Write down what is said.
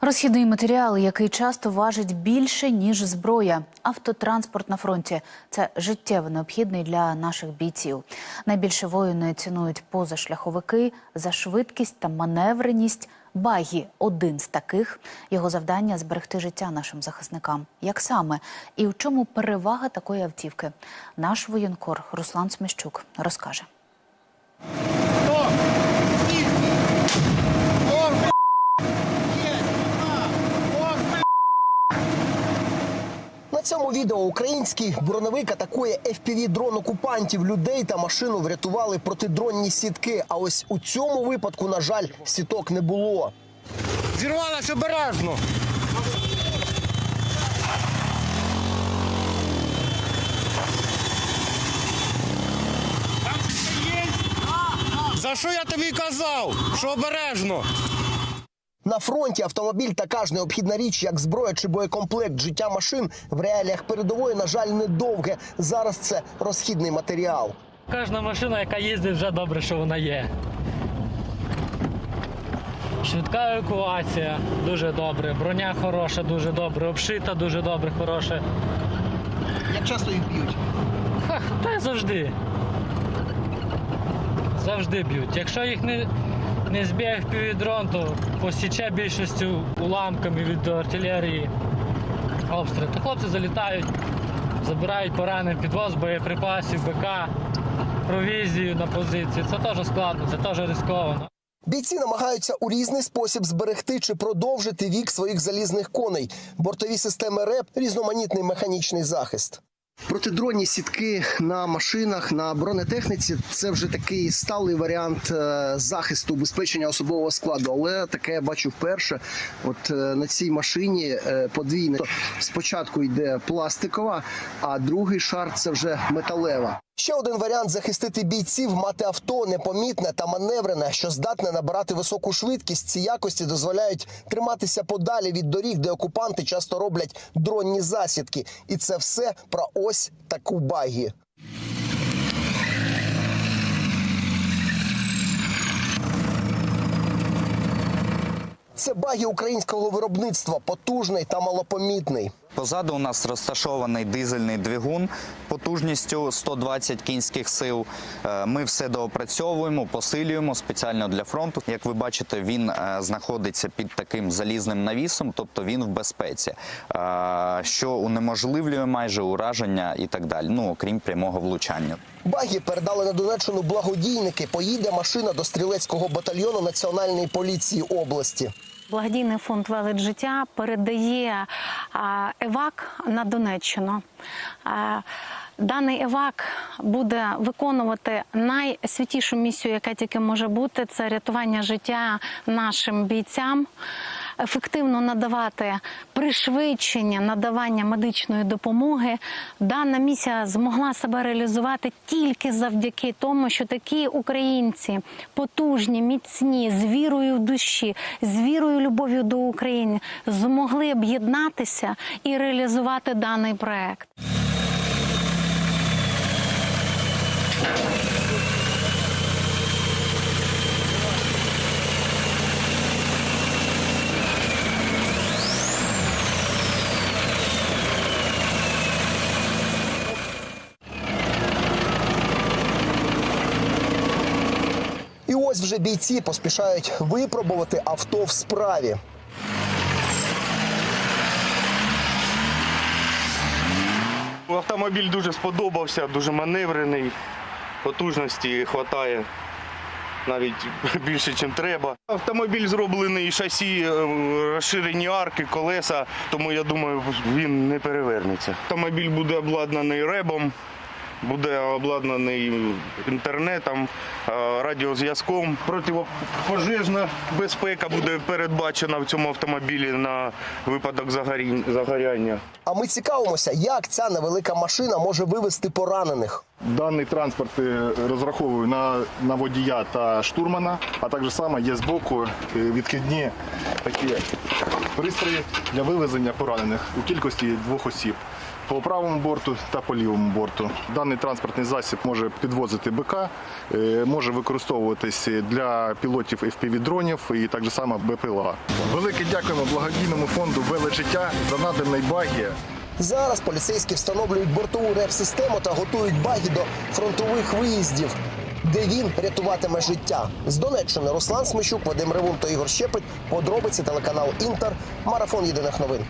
Розхідний матеріал, який часто важить більше ніж зброя. Автотранспорт на фронті це життєво необхідний для наших бійців. Найбільше воїни цінують позашляховики за швидкість та маневреність. Багі один з таких. Його завдання зберегти життя нашим захисникам. Як саме і в чому перевага такої автівки? Наш воєнкор Руслан Сміщук розкаже. На цьому відео український броневик атакує fpv дрон окупантів. Людей та машину врятували протидронні сітки. А ось у цьому випадку, на жаль, сіток не було. Зірвалась обережно. За що я тобі казав? Що обережно? На фронті автомобіль така ж необхідна річ, як зброя чи боєкомплект. Життя машин в реаліях передової, на жаль, недовге. Зараз це розхідний матеріал. Кожна машина, яка їздить, вже добре, що вона є. Швидка евакуація дуже добре, броня хороша, дуже добре, обшита дуже добре, хороша. Як часто їх б'ють? Ха, та й завжди. Завжди б'ють. Якщо їх не, не зб'є дрон, то посіче більшістю уламками від артилерії обстріл. То хлопці залітають, забирають поранених підвоз боєприпасів, БК, провізію на позиції. Це теж складно, це теж ризиковано. Бійці намагаються у різний спосіб зберегти чи продовжити вік своїх залізних коней. Бортові системи РЕП – різноманітний механічний захист. Протидронні сітки на машинах на бронетехніці це вже такий сталий варіант е, захисту убезпечення особового складу. Але таке я бачу вперше. От е, на цій машині е, подвійне спочатку йде пластикова, а другий шар це вже металева. Ще один варіант захистити бійців мати авто непомітне та маневрене, що здатне набирати високу швидкість. Ці якості дозволяють триматися подалі від доріг, де окупанти часто роблять дронні засідки. І це все про ось таку багі. Це багі українського виробництва, потужний та малопомітний. Позаду у нас розташований дизельний двигун потужністю 120 кінських сил. Е, Ми все доопрацьовуємо, посилюємо спеціально для фронту. Як ви бачите, він е, знаходиться під таким залізним навісом, тобто він в безпеці, е, що унеможливлює майже ураження і так далі. Ну окрім прямого влучання. Багі передали на Донеччину благодійники. Поїде машина до стрілецького батальйону Національної поліції області. Благодійний фонд «Велич життя передає евак на Донеччину. Даний евак буде виконувати найсвятішу місію, яка тільки може бути, це рятування життя нашим бійцям, ефективно надавати пришвидшення надавання медичної допомоги. Дана місія змогла себе реалізувати тільки завдяки тому, що такі українці потужні, міцні, з вірою в душі, з вірою, любов'ю до України, змогли об'єднатися і реалізувати даний проект. Ось вже бійці поспішають випробувати авто в справі. Автомобіль дуже сподобався, дуже маневрений, потужності вистачає навіть більше, ніж треба. Автомобіль зроблений шасі, е, розширені арки, колеса, тому я думаю, він не перевернеться. Автомобіль буде обладнаний ребом, буде обладнаний інтернетом, е, радіозв'язком. Протипожежна безпека буде передбачена в цьому автомобілі на випадок загоряння. А ми цікавимося, як ця невелика машина може вивезти поранених. Даний транспорт е, розраховую на, на водія та штурмана, а також саме є збоку е, відхідні такі пристрої для вивезення поранених у кількості двох осіб. По правому борту та по лівому борту. Даний транспортний засіб може підвозити БК, е, може використовуватись для пілотів FPV-дронів і так само БПЛА. Велике дякуємо благодійному фонду «Веле життя за наданий багі. Зараз поліцейські встановлюють бортову реп-систему та готують багі до фронтових виїздів, де він рятуватиме життя. З Донеччини Руслан Смещук, Вадим Ревун та Ігор Щепет. Подробиці телеканал Інтер. Марафон єдиних новин.